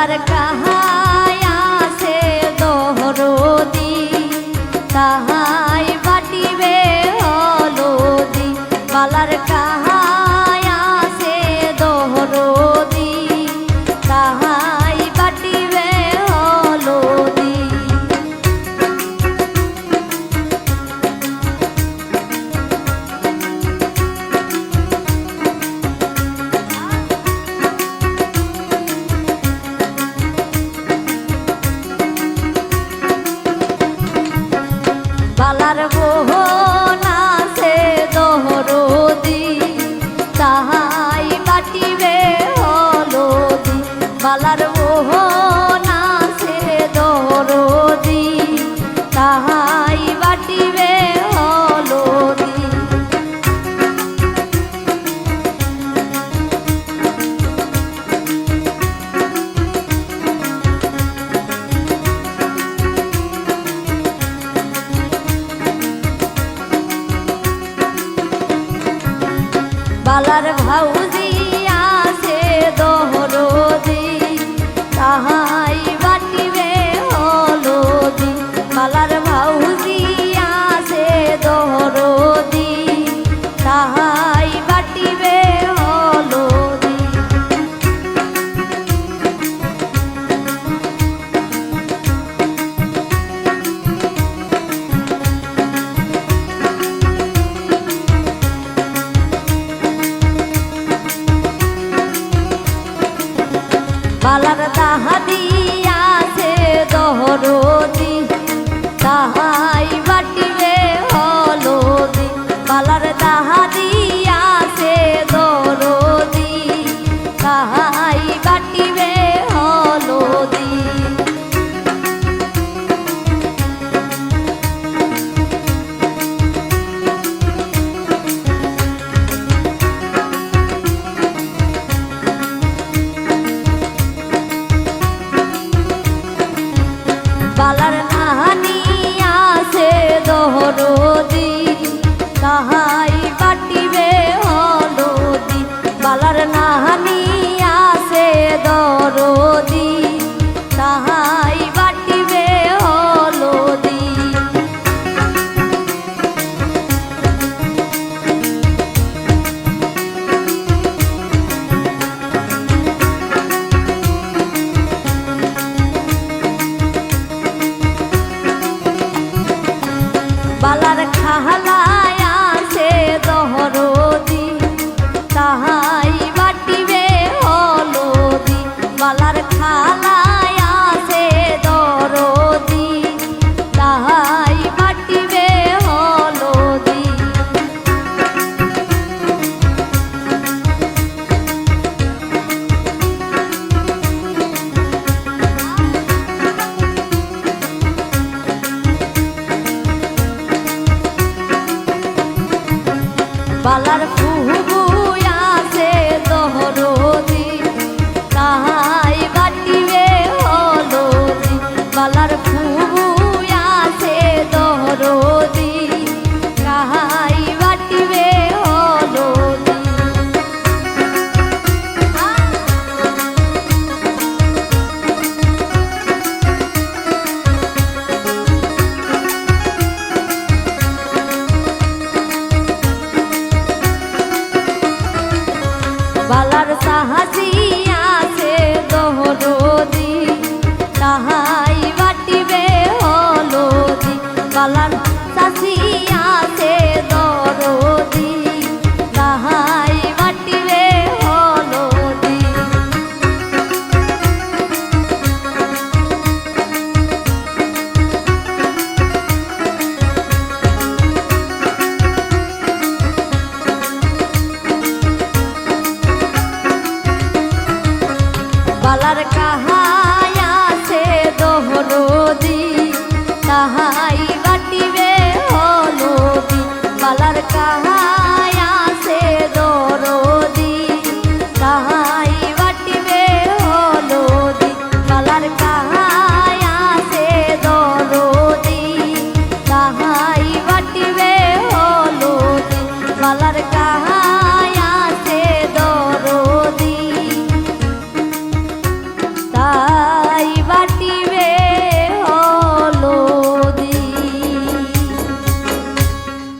তার কাহা শালার মোহন আছে দরদি তাহাই বাটিবে হলদি। বালার ভাউজ পালার তাহা দিয়াছে দহরতে বালার সাহাজি আর কাহায় আছে দহরদি তাহাই বাটিবে হলদি বালার কাহা